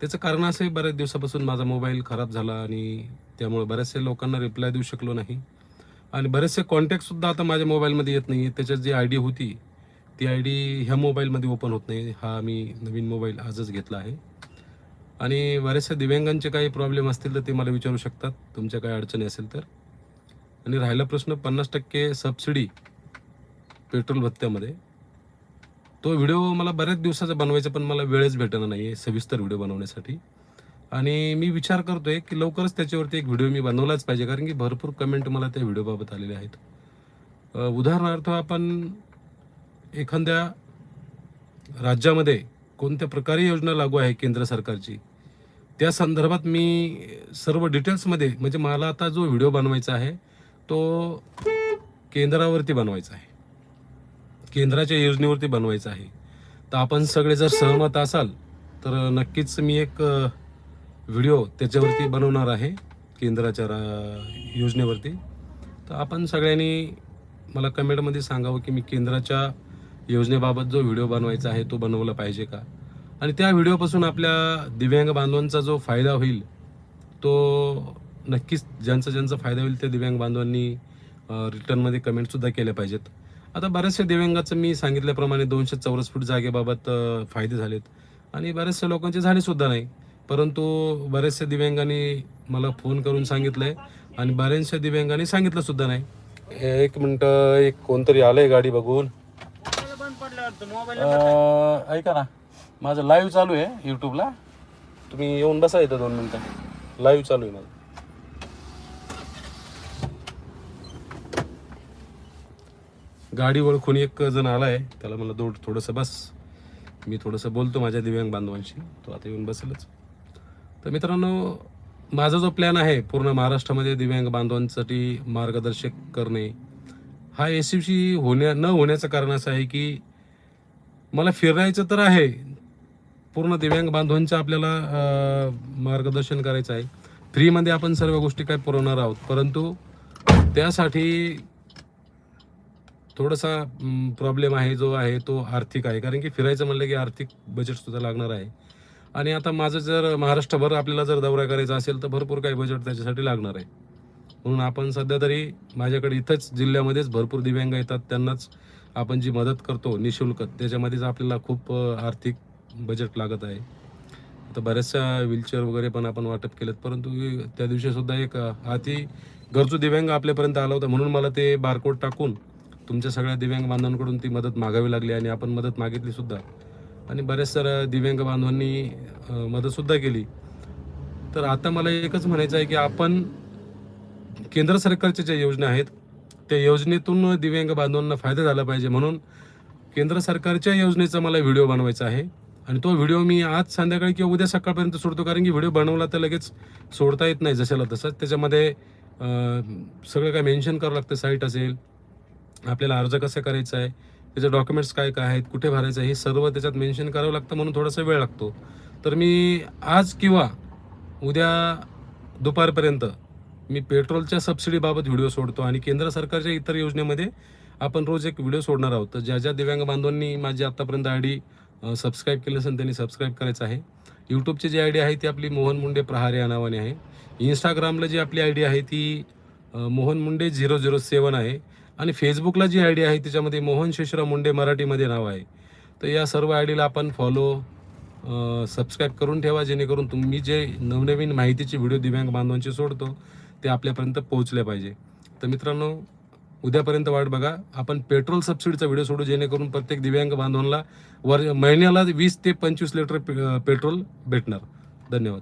त्याचं कारण असं आहे बऱ्याच दिवसापासून माझा मोबाईल खराब झाला आणि त्यामुळे बऱ्याचशा लोकांना रिप्लाय देऊ शकलो नाही. आणि बरेचसे कॉन्टॅक्टसुद्धा आता माझ्या मोबाईलमध्ये येत नाही त्याच्यात जी आय डी होती ती आय डी ह्या मोबाईलमध्ये ओपन होत नाही. हा मी नवीन मोबाईल आजच घेतला आहे. आणि बऱ्याचशा दिव्यांगांचे काही प्रॉब्लेम असतील तर ते मला विचारू शकतात. तुमच्या काही अडचणी असेल तर. आणि राहिला प्रश्न पन्नास टक्के सबसिडी पेट्रोल भत्त्यामध्ये. तो व्हिडिओ मला बऱ्याच दिवसाचा बनवायचा पण मला वेळच भेटणार नाही आहे सविस्तर व्हिडिओ बनवण्यासाठी. आणि मी विचार करतोय की लवकरच त्याच्यावरती एक व्हिडिओ मी बनवलाच पाहिजे कारण की भरपूर कमेंट मला त्या व्हिडिओबाबत आलेले आहेत. उदाहरणार्थ आपण एखाद्या राज्यामध्ये कोणत्या प्रकारे योजना लागू आहे केंद्र सरकारची त्या संदर्भात मी सर्व डिटेल्समध्ये म्हणजे मला आता जो व्हिडिओ बनवायचा आहे तो केंद्रावरती बनवायचा आहे. केंद्राच्या योजनेवरती बनवायचं आहे. तर आपण सगळे जर सहमत असाल तर नक्कीच मी एक व्हिडिओ त्याच्यावरती बनवणार आहे केंद्राच्या रा- योजनेवरती. तर आपण सगळ्यांनी मला कमेंटमध्ये सांगावं की मी केंद्राच्या योजनेबाबत जो व्हिडिओ बनवायचा आहे तो बनवला पाहिजे का? आणि त्या व्हिडिओपासून आपल्या दिव्यांग बांधवांचा जो फायदा होईल तो नक्कीच ज्यांचा ज्यांचा फायदा होईल त्या दिव्यांग बांधवांनी रिटर्नमध्ये कमेंटसुद्धा केल्या पाहिजेत. आता बऱ्याचशा दिव्यांगाचं मी सांगितल्याप्रमाणे दोनशे चौरस फूट जागेबाबत फायदे झालेत. आणि बऱ्याचशा लोकांचे झाले सुद्धा नाही. परंतु बऱ्याचशा दिव्यांगांनी मला फोन करून सांगितलंय आणि बऱ्याचशा दिव्यांगांनी सांगितलं सुद्धा नाही. एक मिनटं एक कोणतरी आलंय गाडी बघून. ऐका ना. माझं लाईव्ह चालू आहे यूट्यूबला तुम्ही येऊन बसा इथं दोन मिनटं. लाईव्ह चालू आहे माझं. गाडी ओळखून एक जण आलाय त्याला मला दोड थोडंसं बस. मी थोडंसं बोलतो माझ्या दिव्यांग बांधवांशी. तो आता येऊन बसेलच. तर मित्रांनो माझा जो प्लॅन आहे पूर्ण महाराष्ट्रामध्ये दिव्यांग बांधवांसाठी मार्गदर्शक करणे हा यशस्वी होण्या न होण्याचं कारण असं आहे की मला फिरायचं तर आहे. पूर्ण दिव्यांग बांधवांचं आपल्याला मार्गदर्शन करायचं आहे. फ्रीमध्ये आपण सर्व गोष्टी काय पुरवणार आहोत. परंतु त्यासाठी थोडासा प्रॉब्लेम आहे जो आहे तो आर्थिक आहे. कारण की फिरायचं म्हणलं की आर्थिक बजेटसुद्धा लागणार आहे. आणि आता माझं जर महाराष्ट्रभर आपल्याला जर दौरा करायचा असेल तर भरपूर काही बजेट त्याच्यासाठी लागणार आहे. म्हणून आपण सध्या तरी माझ्याकडे इथंच जिल्ह्यामध्येच भरपूर दिव्यांग येतात. त्यांनाच आपण जी मदत करतो निशुल्क त्याच्यामध्येच आपल्याला खूप आर्थिक बजेट लागत आहे. आता बऱ्याचशा व्हीलचेअर वगैरे पण आपण वाटप केलेत. परंतु त्या दिवशीसुद्धा एक अति गरजू दिव्यांग आपल्यापर्यंत आला होता. म्हणून मला ते बारकोड टाकून तुमच्या सगळ्या दिव्यांग बांधवांकडून ती मदत मागावी लागली आणि आपण मदत मागितली सुद्धा. आणि बऱ्याच साऱ्या दिव्यांग बांधवांनी मदतसुद्धा केली. तर आता मला एकच म्हणायचं आहे की आपण केंद्र सरकारच्या ज्या योजना आहेत त्या योजनेतून दिव्यांग बांधवांना फायदा झाला पाहिजे म्हणून केंद्र सरकारच्या योजनेचा मला व्हिडिओ बनवायचा आहे. आणि तो व्हिडिओ मी आज संध्याकाळी किंवा उद्या सकाळपर्यंत सोडतो कारण की व्हिडिओ बनवला तर लगेच सोडता येत नाही जशाला तसंच त्याच्यामध्ये सगळं काय मेन्शन करावं लागतं साईट असेल आपल्याला अर्ज कसा करायचा आहे त्याचे डॉक्युमेंट्स काय काय आहेत कुठे भरायचं आहे हे सर्व त्याच्यात मेन्शन करावं लागतं म्हणून थोडासा वेळ लागतो. तर मी आज किंवा उद्या दुपारपर्यंत मी पेट्रोलच्या सबसिडीबाबत व्हिडिओ सोडतो आणि केंद्र सरकारच्या इतर योजनेमध्ये आपण रोज एक व्हिडिओ सोडणार आहोत. तर ज्या ज्या दिव्यांग बांधवांनी माझी आत्तापर्यंत आय डी सबस्क्राईब केलं असेल त्यांनी सबस्क्राईब करायचं आहे. यूट्यूबची जी आय डी आहे ती आपली मोहन मुंडे प्रहार या नावाने आहे. इंस्टाग्रामला जी आपली आय डी आहे ती Mohan Munde zero zero seven आहे. आणि फेसबुकला जी आय डी आहे त्याच्यामध्ये मोहन शेषराव मुंडे मराठीमध्ये नाव आहे. तर या सर्व आय डीला आपण फॉलो सबस्क्राईब करून ठेवा जेणेकरून तुम्ही जे नवनवीन माहितीचे व्हिडिओ दिव्यांग बांधवांचे सोडतो ते आपल्यापर्यंत पोहोचले पाहिजे. तर मित्रांनो उद्यापर्यंत वाट बघा. आपण पेट्रोल सबसिडीचा व्हिडिओ सोडू जेणेकरून प्रत्येक दिव्यांग बांधवांना वर महिन्याला वीस ते पंचवीस लिटर पे- पेट्रोल भेटणार. धन्यवाद.